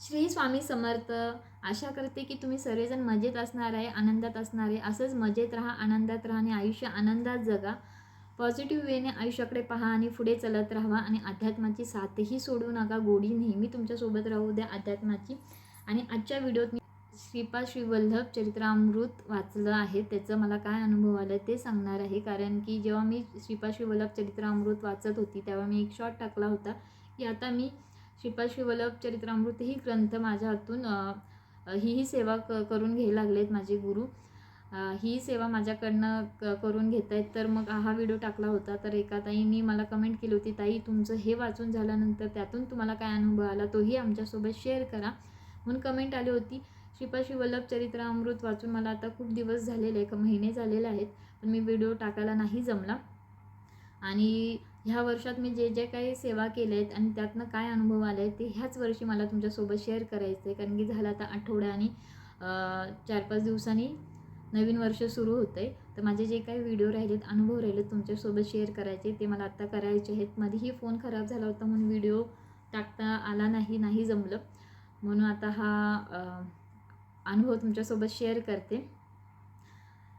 श्री स्वामी समर्थ आशा करते की तुम्ही सर्वजण मजेत असणार आहे आनंदात असणार आहे. असंच मजेत राहा आनंदात राहा आणि आयुष्य आनंदात जगा. पॉझिटिव्ह वेने आयुष्याकडे पहा आणि पुढे चलत राहा आणि अध्यात्माची साथही सोडू नका. गोडी नेहमी तुमच्यासोबत राहू द्या अध्यात्माची. आणि आजच्या व्हिडिओत मी श्रीपाद श्रीवल्लभ चरित्रामृत वाचलं आहे. त्याचं मला काय अनुभव आला ते सांगणार आहे. कारण की जेव्हा मी श्रीपाद श्रीवल्लभ चरित्रामृत वाचत होती तेव्हा मी एक शॉट टाकला होता. की आता मी शिपाशी वल्लभ चरित्रामृत ही ग्रंथ माझ्या हातून हीही ही ही सेवा क करून घ्यायला लागलेत माझे गुरु. ही सेवा माझ्याकडनं क करून घेत आहेत तर मग हा व्हिडिओ टाकला होता. तर एका ताईंनी मला कमेंट केली होती ताई तुमचं हे वाचून झाल्यानंतर त्यातून तुम्हाला काय अनुभव आला? तोही आमच्यासोबत शेअर करा. म्हणून कमेंट आली होती. शिपाशी वल्लभ वल्लभ चरित्रामृत वाचून मला आता खूप दिवस झालेले एक महिने झालेले आहेत पण मी व्हिडिओ टाकायला नाही जमला. आणि ह्या वर्षात मी जे जे काही सेवा केल्या आहेत आणि त्यातनं काय अनुभव आले आहेत ते ह्याच वर्षी मला तुमच्यासोबत शेअर करायचं आहे कारण की झालं आता आठवड्याने चार पाच दिवसांनी नवीन वर्ष सुरू होतं आहे तर माझे जे काही व्हिडिओ राहिलेत अनुभव राहिलेत तुमच्यासोबत शेअर करायचे ते मला आत्ता करायचे आहेत. मध्येही फोन खराब झाला होता म्हणून व्हिडिओ टाकता आला नाही नाही जमलं. म्हणून आता हा अनुभव तुमच्यासोबत शेअर करते.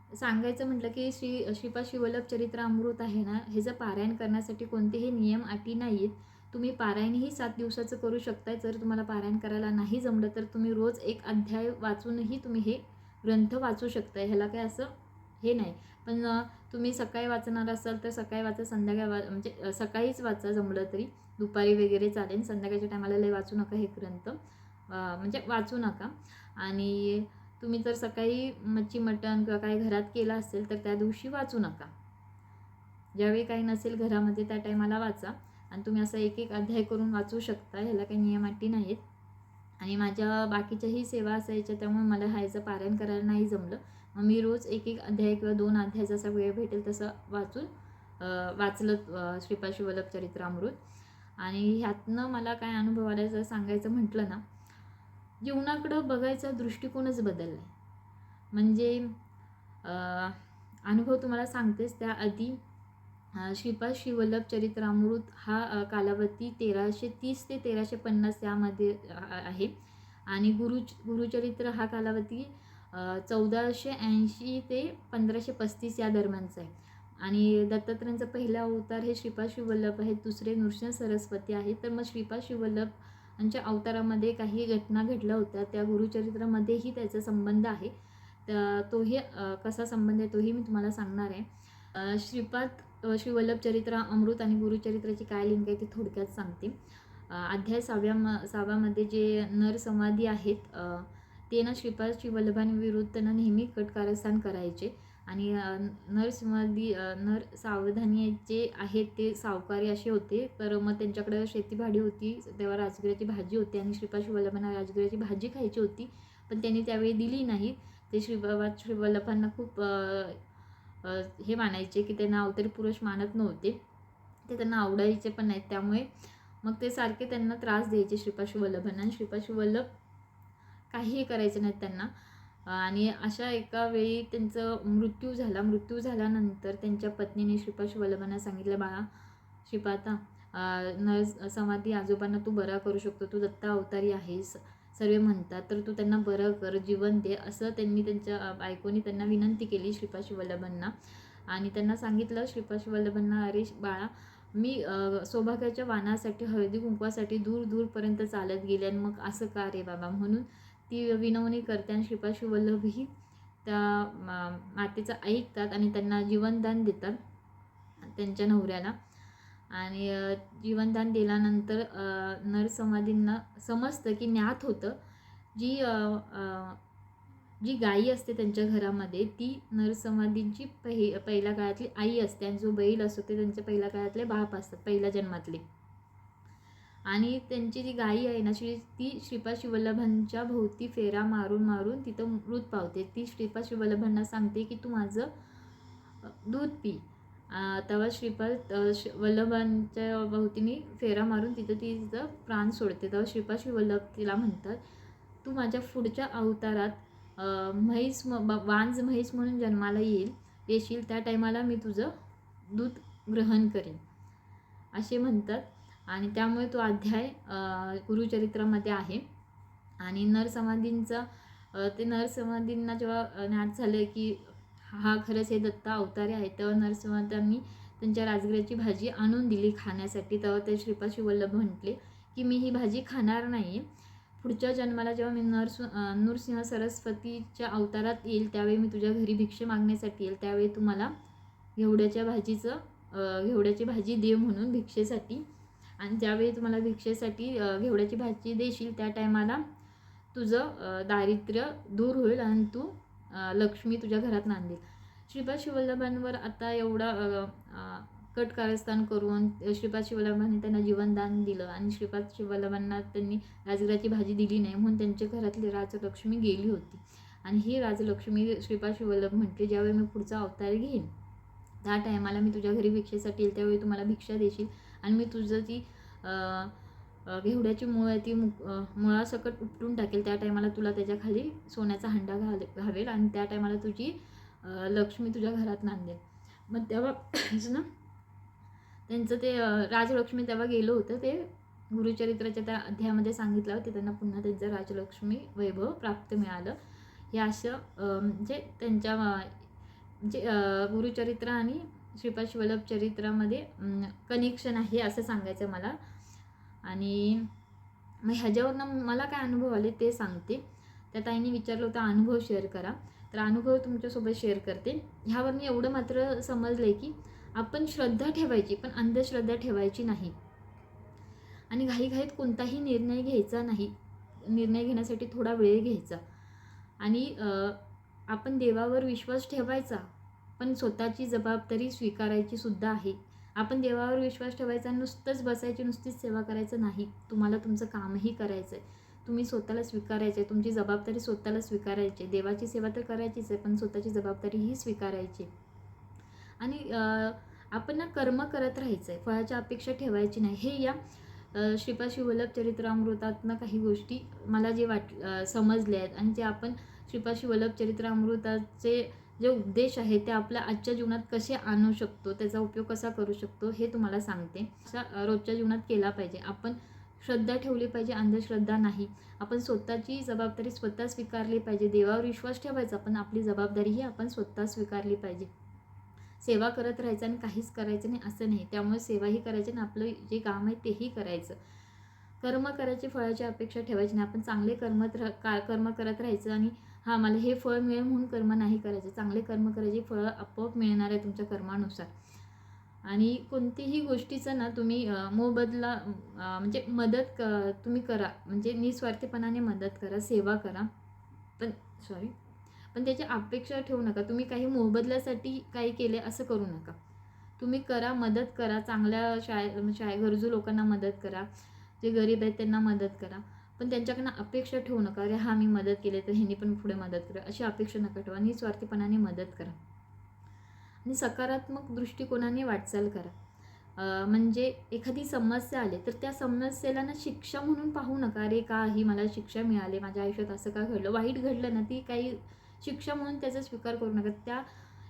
सांगायचं म्हटलं की श्री श्रीपाद शिवलभ चरित्र अमृत आहे ना हे जर पारायण करण्यासाठी कोणतेही नियम अटी नाही आहेत तुम्ही पारायणही सात दिवसाचं करू शकताय. जर तुम्हाला पारायण करायला नाही जमलं तर तुम्ही रोज एक अध्याय वाचूनही तुम्ही हे ग्रंथ वाचू शकताय. ह्याला काय असं हे नाही. पण तुम्ही सकाळी वाचणार असाल तर सकाळी वाचा संध्याकाळी वा म्हणजे सकाळीच वाचा जमलं तरी. दुपारी वगैरे चालेल. संध्याकाळच्या टायमाला लय वाचू नका हे ग्रंथ. म्हणजे वाचू नका. आणि तुम्ही जर सकाळी मच्छी मटण किंवा काही घरात केलं असेल तर त्या दिवशी वाचू नका. ज्यावेळी काही नसेल घरामध्ये त्या टायमाला वाचा आणि तुम्ही असा एक एक अध्याय करून वाचू शकता ह्याला काही नियमाटी नाहीत. आणि माझ्या बाकीच्याही सेवा असायच्या त्यामुळे मला ह्याचं पारायण करायला नाही जमलं. मग मी रोज एक एक अध्याय किंवा दोन अध्याय जसा वेळ भेटेल तसं वाचून वाचलं श्रीपाद शिवल्लभ चरित्रामृत आणि ह्यातनं मला काय अनुभव जर सांगायचं म्हटलं ना जीवनाकडं बघायचा दृष्टिकोनच बदलला आहे म्हणजे अनुभव तुम्हाला सांगतेच त्याआधी अ, श्रीपाद शिवल्लभ चरित्रामृत हा कालावधी तेराशे तीस ते तेराशे पन्नास यामध्ये आहे. आणि गुरु गुरुचरित्र हा कालावधी चौदाशे ऐंशी ते पंधराशे पस्तीस या दरम्यानचा आहे. आणि दत्तात्रयांचा पहिला अवतार हे श्रीपाद शिवल्लभ आहेत दुसरे नृसिंह सरस्वती आहे. तर मग श्रीपाद शिवल्लभ त्यांच्या अवतारामध्ये काही घटना घडल्या होत्या. त्या गुरुचरित्रामध्येही त्याचा संबंध आहे. तर तोही कसा संबंध आहे तोही मी तुम्हाला सांगणार आहे. श्रीपाद श्री शिवल्लभ चरित्र अमृत आणि गुरुचरित्राची काय लिंक आहे ते थोडक्यात सांगते. अध्याय सहाव्या म सहाव्यामध्ये जे नरसंवादी आहेत ते ना श्रीपाद शिवल्लभांविरुद्ध ना नेहमी कटकारस्थान करायचे. आणि अ, नर सावधानी जे आहेत ते सावकारी असे होते. तर मग त्यांच्याकडे शेतीभाडी होती. तेव्हा राजगिराची भाजी होती आणि श्रीपाद शिवल्लभांना राजगिराची भाजी खायची होती. पण त्यांनी त्यावेळी दिली नाही. ते श्रीपाद श्रीवल्लभांना खूप हे मानायचे की त्यांना अवतरी पुरुष मानत नव्हते. ते त्यांना आवडायचे पण नाहीत. त्यामुळे मग ते सारखे त्यांना त्रास द्यायचे श्रीपाद वल्लभांना आणि श्रीपाद वल्लभ काहीही करायचे नाहीत त्यांना. आणि अशा एका वेळी त्यांचं मृत्यू झाला. मृत्यू झाल्यानंतर त्यांच्या पत्नीने श्रीपाद शिवल्लभांना सांगितलं बाळा श्रीपाता न समाधी आजोबांना तू बरा करू शकतो. तू दत्ता अवतारी आहेस. सर्व म्हणतात तर तू त्यांना बरं कर जीवन दे. असं त्यांनी त्यांच्या बायकोनी त्यांना विनंती केली श्रीपाद शिवल्लभांना आणि त्यांना सांगितलं श्रीपाद शिवल्लभांना अरे बाळा मी सौभाग्याच्या वाणासाठी हळदी कुंकवासाठी दूर दूरपर्यंत चालत गेले आणि मग असं का रे बाबा? म्हणून ती विनवणी करते आणि श्रीपाशी वल्लभही त्या मा- मातेचं ऐकतात आणि त्यांना जीवनदान देतात त्यांच्या नवऱ्याला. आणि जीवनदान दिल्यानंतर नरसमाधींना समजतं की ज्ञात होतं जी जी गाई असते त्यांच्या घरामध्ये ती नरसमाधींची पहि पहिल्या काळातली आई असते आणि जो बैल असतो ते त्यांच्या पहिल्या काळातले बाप असतात पहिल्या जन्मातले. आणि त्यांची जी गाई आहे ना श्री ती श्रीपाद शिवल्लभांच्या भोवती फेरा मारून मारून तिथं मृत पावते. ती श्रीपाद शिवल्लभांना सांगते की तू माझं दूध पी. तेव्हा श्रीपाद वल्लभांच्या भोवतीने फेरा मारून तिथं ती तिथं प्राण सोडते. तेव्हा श्रीपाद शिवल्लभ तिला म्हणतात तू माझ्या पुढच्या अवतारात म्हैस म वांज म्हैस म्हणून जन्माला येईल. येशील त्या टायमाला मी तुझं दूध ग्रहण करेन. असे म्हणतात. आणि त्यामुळे तो अध्याय गुरुचरित्रामध्ये आहे. आणि नरसमाधींचा ते नरसमाधींना जेव्हा ज्ञात झालं की हा खरंच हे दत्ता अवतारे आहे तेव्हा नरसमाधांनी त्यांच्या राजगिराची भाजी आणून दिली खाण्यासाठी. तेव्हा ते श्रीपाशी वल्लभ म्हटले की मी ही भाजी खाणार नाही पुढच्या जन्माला जेव्हा मी नरसु नृसिंह सरस्वतीच्या अवतारात येईल त्यावेळी मी तुझ्या घरी भिक्षे मागण्यासाठी येईल. त्यावेळी तू मला घेवड्याच्या भाजीचं घेवड्याची भाजी दे म्हणून भिक्षेसाठी आणि ज्यावेळी तुम्हाला भिक्षेसाठी घेवड्याची भाजी देशील त्या टायमाला तुझं दारिद्र्य दूर होईल आणि तू लक्ष्मी तुझ्या घरात नांदेल. श्रीपाद शिवल्लभांवर आता एवढा कट कारस्थान करून श्रीपाद शिवल्लभांनी त्यांना जीवनदान दिलं आणि श्रीपाद शिवल्लभांना त्यांनी राजगिराची भाजी दिली नाही म्हणून त्यांच्या घरातली राजलक्ष्मी गेली होती. आणि ही राजलक्ष्मी श्रीपाद शिवल्लभ म्हटले ज्यावेळी मी पुढचा अवतार घेईन त्या टायमाला मी तुझ्या घरी भिक्षेसाठी येईल त्यावेळी तुम्हाला भिक्षा देशील आणि मी तुझं ती घेवड्याची मुळ आहे ती मु- मुळासकट उपटून टाकेल. त्या टायमाला तुला त्याच्याखाली सोन्याचा हंडा घाल घावेल आणि त्या टायमाला तुझी लक्ष्मी तुझ्या घरात नांदेल. मग तेव्हा ना त्यांचं ते राजलक्ष्मी तेव्हा गेलं होतं. ते गुरुचरित्राच्या त्या अध्यायामध्ये सांगितलं होतं. त्यांना पुन्हा त्यांचं राजलक्ष्मी वैभव प्राप्त मिळालं. हे असं म्हणजे त्यांच्या म्हणजे गुरुचरित्र आणि श्रीपाद शिवल्लभ चरित्रामध्ये कनेक्शन आहे असं सांगायचं मला. आणि मग ह्याच्यावरनं मला काय अनुभव आले ते सांगते. त्या ताईने विचारलं होतं अनुभव शेअर करा. तर अनुभव तुमच्यासोबत शेअर करते. ह्यावरनं एवढं मात्र समजलं आहे की आपण श्रद्धा ठेवायची पण अंधश्रद्धा ठेवायची नाही. आणि घाईघाईत कोणताही निर्णय घ्यायचा नाही. निर्णय घेण्यासाठी थोडा वेळ घ्यायचा. आणि आपण देवावर विश्वास ठेवायचा पण स्वतःची जबाबदारी स्वीकारायची सुद्धा आहे. आपण देवावर विश्वास ठेवायचा नुसतंच बसायची नुसतीच सेवा करायचं नाही. तुम्हाला तुमचं कामही करायचं आहे तुम्ही स्वतःला स्वीकारायचे तुमची जबाबदारी स्वतःला स्वीकारायची आहे. देवाची सेवा तर करायचीच आहे पण स्वतःची जबाबदारीही स्वीकारायची आणि आपण ना कर्म करत राहायचं आहे फळाच्या अपेक्षा ठेवायची नाही. हे या श्रीपाशी श्रीपाद शिवल्लभ चरित्रामृतातनं काही गोष्टी मला जे वाट समजल्या समजले आहेत. आणि जे आपण श्रीपाद शिवल्लभ चरित्रामृताचे जे उपदेश आहे ते आपल्या आजच्या जीवनात कसे आणू शकतो त्याचा उपयोग कसा करू शकतो हे तुम्हाला सांगते. असा रोजच्या जीवनात केला पाहिजे. आपण श्रद्धा ठेवली पाहिजे अंधश्रद्धा नाही. आपण स्वतःची जबाबदारी स्वतः स्वीकारली पाहिजे. देवावर विश्वास ठेवायचा पण आपली जबाबदारीही आपण स्वतः स्वीकारली पाहिजे. सेवा करत राहायचं आणि काहीच करायचं नाही असं नाही. त्यामुळे सेवाही करायची आणि आपलं जे काम आहे तेही करायचं. कर्म करायची फळाची अपेक्षा ठेवायची नाही. आपण चांगले कर्मत राह का कर्म करत राहायचं आणि हां मला हे फळ मिळेल म्हणून कर्म नाही करायचे. चांगले कर्म करायचे फळं आपोआप मिळणार आहे तुमच्या कर्मानुसार. आणि कोणतीही गोष्टीचं ना तुम्ही मोबदला म्हणजे मदत क तुम्ही करा. म्हणजे निस्वार्थीपणाने मदत करा सेवा करा. पण सॉरी पण त्याची अपेक्षा ठेवू नका. तुम्ही काही मोबदल्यासाठी काही केले असं करू नका. तुम्ही करा मदत करा. चांगल्या शाळे शाळे गरजू लोकांना मदत करा जे गरीब आहेत त्यांना मदत करा. पण त्यांच्याकडनं अपेक्षा ठेवू नका. अरे हा मी मदत केली तर ह्यांनी पण पुढे मदत करा. अशी अपेक्षा नका ठेवा. निस्वार्थीपणाने मदत करा. आणि सकारात्मक दृष्टिकोनाने वाटचाल करा. म्हणजे एखादी समस्या आली तर त्या समस्येला ना शिक्षा म्हणून पाहू नका. अरे का ही मला शिक्षा मिळाली? माझ्या आयुष्यात असं का घडलं? वाईट घडलं ना ती काही शिक्षा म्हणून त्याचा स्वीकार करू नका. त्या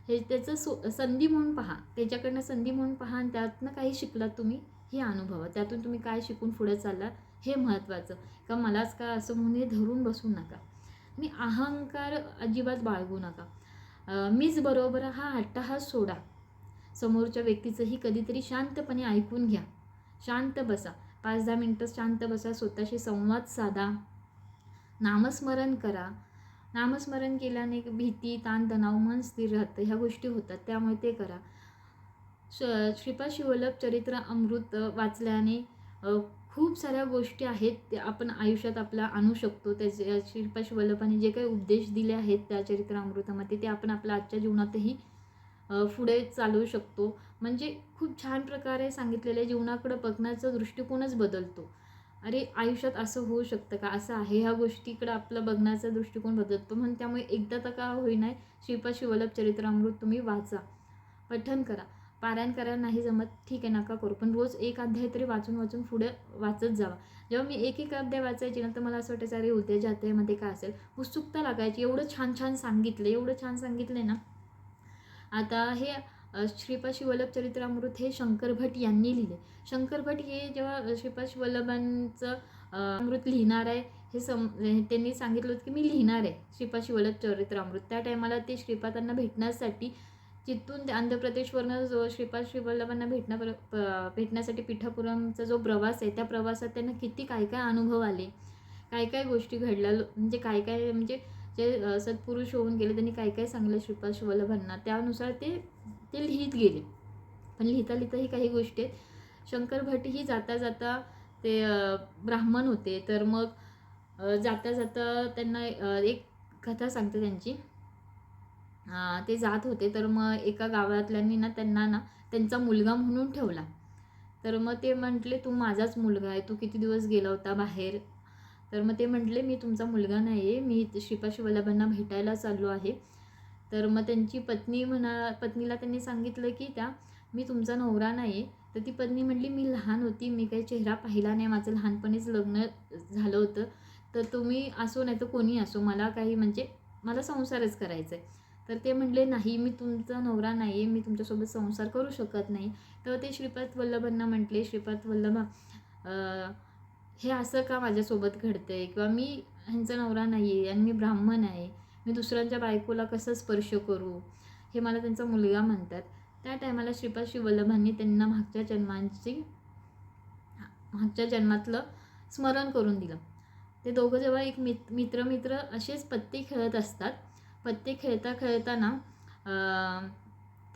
हे त्याचं सो संधी म्हणून पहा. त्याच्याकडनं संधी म्हणून पहा आणि त्यातनं काही शिकलात तुम्ही हे अनुभवा. त्यातून तुम्ही काय शिकून पुढे चाललात? हे महत्त्वाचं. का मलाच का असं म्हणून हे धरून बसू नका. आणि अहंकार अजिबात बाळगू नका. मीच बरोबर हा हट्टहास सोडा. समोरच्या व्यक्तीचंही कधीतरी शांतपणे ऐकून घ्या. शांत बसा. पाच दहा मिनटं शांत बसा. स्वतःशी संवाद साधा. नामस्मरण करा. नामस्मरण केल्याने भीती ताणतणाव मन स्थिर राहतं. ह्या गोष्टी होतात. त्यामुळे ते करा. श श्रीपाद शिवल्लभ चरित्र अमृत वाचल्याने खूप साऱ्या गोष्टी आहेत त्या आपण आयुष्यात आपल्या आणू शकतो. त्याचे शिल्पाश वल्लभाने जे काही उपदेश दिले आहेत त्या चरित्रामृतामध्ये ते आपण आपल्या आजच्या जीवनातही पुढे चालवू शकतो. म्हणजे खूप छान प्रकारे सांगितलेल्या जीवनाकडं बघण्याचा दृष्टिकोनच बदलतो. अरे आयुष्यात असं होऊ शकतं का? असं आहे. ह्या गोष्टीकडं आपलं बघण्याचा दृष्टिकोन बदलतो. म्हणून त्यामुळे एकदा तर का होईना श्रीपा शिवल्लभ चरित्रामृत तुम्ही वाचा. पठन करा. पारायण करायला नाही जमत ठीक आहे नका करू. पण रोज एक अध्याय तरी वाचून वाचून पुढे वाचत जावा. जेव्हा मी एक एक अध्याय वाचायची ना तर मला असं वाटायचं अरे उद्याच्या अध्यायामध्ये काय असेल उत्सुकता लागायची. एवढं छान छान सांगितलं एवढं छान सांगितलं ना. आता हे अ, शिवल्लभ चरित्रामृत हे शंकर भट यांनी लिहिले. शंकर भट हे जेव्हा श्रीपाद शिवल्लभांचं अमृत लिहिणार आहे हे सम त्यांनी सांगितलं होतं की मी लिहिणार आहे श्रीपाद शिवल्लभ चरित्रामृत त्या टायमाला ते श्रीपादांना भेटण्यासाठी तिथून ते आंध्र प्रदेशवरनं जो श्रीपाद शिवल्लभांना भेटण्या भेटण्यासाठी पिठापुरमचा जो प्रवास आहे त्या प्रवासात त्यांना किती काय काय अनुभव आले? काय काय गोष्टी घडल्या? लो- म्हणजे काय काय म्हणजे जे सत्पुरुष होऊन गेले त्यांनी काय काय सांगितलं श्रीपाद शिवल्लभांना त्यानुसार ते ते लिहित गेले. पण लिहिता लिहिताही काही गोष्टी आहेत. शंकर भट ही जाता जाता ते ब्राह्मण होते. तर मग जाता जाता त्यांना एक कथा सांगते त्यांची. ते जात होते. तर मग एका गावातल्यांनी ना त्यांना ना त्यांचा मुलगा म्हणून ठेवला. तर मग ते म्हटले तू माझाच मुलगा आहे. तू किती दिवस गेला होता बाहेर? तर मग ते म्हटले मी तुमचा मुलगा नाही आहे मी श्रीपाशी वल्लभांना भेटायला चाललो आहे. तर मग त्यांची पत्नी म्हणा पत्नीला त्यांनी सांगितलं की त्या मी तुमचा नवरा नाही आहे तर ती पत्नी म्हटली मी लहान होती. मी काही चेहरा पाहिला नाही. माझं लहानपणीच लग्न झालं होतं. तर तुम्ही असो नाही तर कोणी असो. मला काही म्हणजे मला संसारच करायचा आहे तर ते म्हणले नाही मी तुमचा नवरा नाही आहे मी तुमच्यासोबत संसार करू शकत नाही. तर ते श्रीपाद वल्लभांना म्हटले श्रीपाद वल्लभा हे असं का माझ्यासोबत घडतं आहे किंवा मी ह्यांचा नवरा नाही आहे आणि मी ब्राह्मण आहे मी दुसऱ्यांच्या बायकोला कसं स्पर्श करू? हे मला त्यांचा मुलगा म्हणतात. त्या टायमाला श्रीपाद शिवल्लभांनी त्यांना मागच्या जन्मांची मागच्या जन्मातलं स्मरण करून दिलं. ते दोघं जेव्हा एक मित मित्र मित्र असेच पत्ते खेळत असतात पत्ते खेळता खेळताना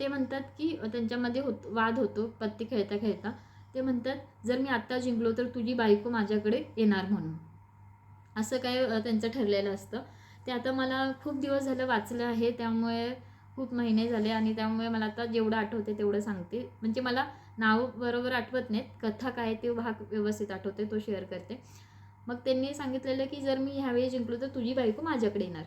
ते म्हणतात की त्यांच्यामध्ये होत वाद होतो पत्ते खेळता खेळता. ते म्हणतात जर मी आत्ता जिंकलो तर तुझी बायको माझ्याकडे येणार म्हणून. असं काय त्यांचं ठरलेलं असतं. ते आता मला खूप दिवस झालं वाचलं आहे त्यामुळे खूप महिने झाले आणि त्यामुळे मला आता जेवढं आठवते तेवढं सांगते. म्हणजे मला नाव बरोबर आठवत नाहीत कथा काय ते भाग व्यवस्थित आठवते तो शेअर करते. मग त्यांनी सांगितलेलं की जर मी ह्यावेळी जिंकलो तर तुझी बायको माझ्याकडे येणार.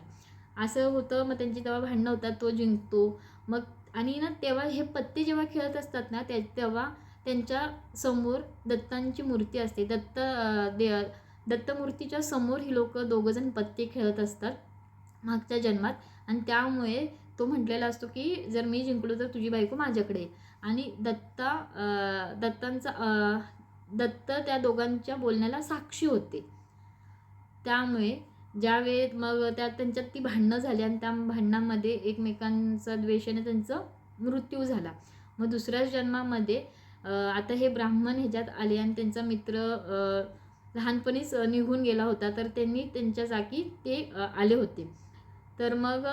असं होतं मग त्यांची तेव्हा भांडणं होतात तो जिंकतो. मग आणि ना तेव्हा हे पत्ते जेव्हा खेळत असतात ना त्या तेव्हा त्यांच्यासमोर दत्तांची मूर्ती असते. दत्त दे दत्तमूर्तीच्या समोर ही लोक दोघंजण पत्ते खेळत असतात मागच्या जन्मात. आणि त्यामुळे तो म्हटलेला असतो की जर मी जिंकलो तर तुझी बायको माझ्याकडे आणि दत्ता दत्तांचा दत्त त्या दोघांच्या बोलण्याला साक्षी होते. त्यामुळे ज्यावेळेत मग त्या त्यांच्यात ती भांडणं झाली आणि त्या भांडणामध्ये एकमेकांचा द्वेषाने त्यांचा मृत्यू झाला. मग दुसऱ्याच जन्मामध्ये आता हे ब्राह्मण ह्याच्यात आले आणि त्यांचा मित्र लहानपणीच निघून गेला होता तर त्यांनी त्यांच्या जागी ते आले होते. तर मग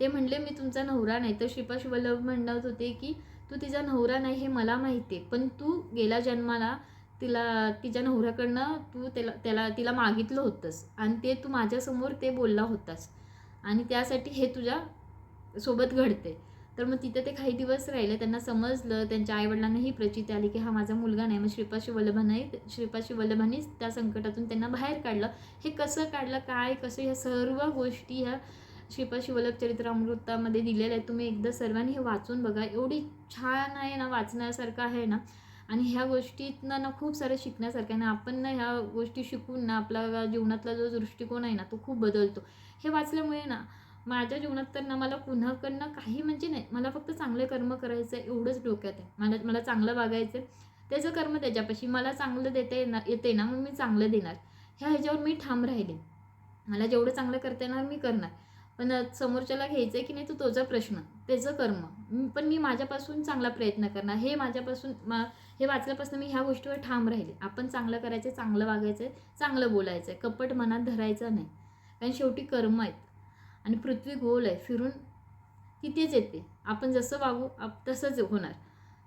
ते म्हणले मी तुमचा नवरा नाही. तर श्रीपाश वल्लभ म्हणत होते की तू तिचा नवरा नाही हे मला माहिती आहे पण तू गेल्या जन्माला तिला तिच्या नवऱ्याकडनं तू त्याला त्याला तिला मागितलं होतंस आणि ते तू माझ्यासमोर ते बोलला होतास. आणि त्यासाठी हे तुझ्या सोबत घडते तर मग तिथे ते काही दिवस राहिले त्यांना समजलं त्यांच्या आईवडिलांना ही प्रचिती आली की हा माझा मुलगा नाही. मग श्रीपाशी वल्लभांनाही श्रीपाशी वल्लभांनीच त्या संकटातून त्यांना बाहेर काढलं. हे कसं काढलं काय कसं ह्या सर्व गोष्टी ह्या श्रीपाशी वल्लभ चरित्रामृतामध्ये दिलेल्या आहेत. तुम्ही एकदा सर्वांनी हे वाचून बघा. एवढी छान आहे ना वाचण्यासारखं आहे ना. आणि ह्या गोष्टीतनं ना खूप सारं शिकण्यासारखं आहे ना आपण ना ह्या गोष्टी शिकून ना आपला जीवनातला जो दृष्टिकोन आहे ना तो खूप बदलतो. हे वाचल्यामुळे ना माझ्या जीवनात तर ना मला पुन्हाकडनं काही म्हणजे नाही मला फक्त चांगले कर्म करायचं आहे एवढंच डोक्यात आहे. मला मला चांगलं वागायचं आहे त्याचं कर्म त्याच्यापाशी मला चांगलं देता येणार येते ना मग मी चांगलं देणार. ह्या ह्याच्यावर मी ठाम राहिले. मला जेवढं चांगलं करता येणार मी करणार. पण समोरच्याला घ्यायचं आहे की नाही तो तुझा प्रश्न त्याचं कर्म. पण मी माझ्यापासून चांगला प्रयत्न करणार. हे माझ्यापासून मा हे वाचल्यापासून मी ह्या गोष्टीवर ठाम राहिले. आपण चांगलं करायचं चांगलं वागायचं आहे चांगलं बोलायचं आहे कपट मनात धरायचं नाही. कारण शेवटी कर्म आहेत. आणि पृथ्वी गोल आहे. फिरून तिथेच येते. आपण जसं वागू आप तसंच होणार.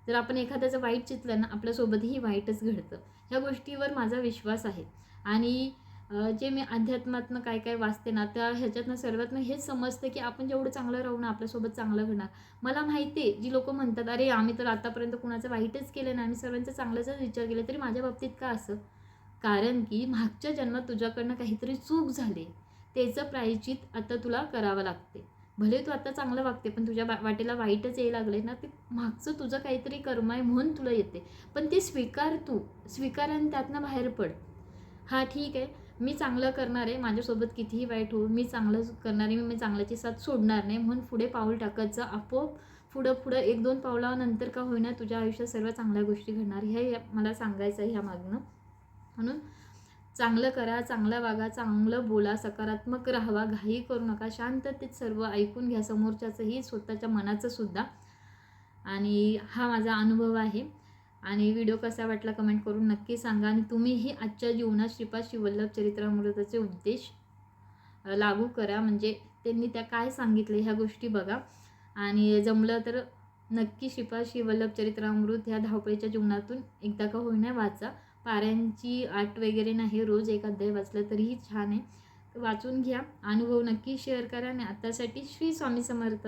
जर आपण एखाद्याचं वाईट चितलं ना आपल्यासोबतही वाईटच घडतं. ह्या गोष्टीवर माझा विश्वास आहे. आणि जे मी अध्यात्मातनं काय काय वाचते ना त्या ह्याच्यातनं सर्वातनं हेच समजतं की आपण जेवढं चांगलं राहू ना आपल्यासोबत चांगलं घडणार. मला माहिती आहे जी लोक म्हणतात अरे आम्ही तर आतापर्यंत कुणाचं वाईटच केलं नाही आम्ही सर्वांचा चांगल्याचाच विचार केला तरी माझ्या बाबतीत का असं? कारण की मागच्या जन्मात तुझ्याकडनं काहीतरी चूक झाली. त्याचं प्रायचित आता तुला करावं लागते. भले तू आता चांगलं वागते पण तुझ्या बा वाटेला वाईटच यायला लागले ना ते मागचं तुझं काहीतरी कर्म आहे म्हणून तुला येते. पण ते स्वीकार तू स्वीकार आणि त्यातनं बाहेर पड. हा ठीक आहे. मी चांगलं करणार आहे माझ्यासोबत कितीही वाईट होऊ मी चांगलं करणार आहे मी चांगल्याची साथ सोडणार नाही म्हणून पुढे पाऊल टाकायचं आपोआप पुढं पुढं एक दोन पावलानंतर का होईना तुझ्या आयुष्यात सर्व चांगल्या गोष्टी घडणार. हे मला सांगायचं आहे ह्या मागणं म्हणून चांगलं करा चांगलं वागा चांगलं बोला सकारात्मक राहावा घाई करू नका शांततेत सर्व ऐकून घ्या समोरच्याचंही स्वतःच्या मनाचं सुद्धा. आणि हा माझा अनुभव आहे. आणि व्हिडिओ कसा वाटला कमेंट करून नक्की सांगा. आणि तुम्हीही आजच्या जीवनात श्रीपाद शिवल्लभ चरित्रामृताचे उद्देश लागू करा. म्हणजे त्यांनी त्या काय सांगितले ह्या गोष्टी बघा. आणि जमलं तर नक्की श्रीपाद शिवल्लभ चरित्रामृत ह्या धावपळीच्या जीवनातून एकदा का होईना वाचा. पाऱ्यांची आट वगैरे नाही रोज एक अध्याय वाचला तरीही छान आहे. वाचून घ्या. अनुभव नक्की शेअर करा. आणि आत्तासाठी श्री स्वामी समर्थ.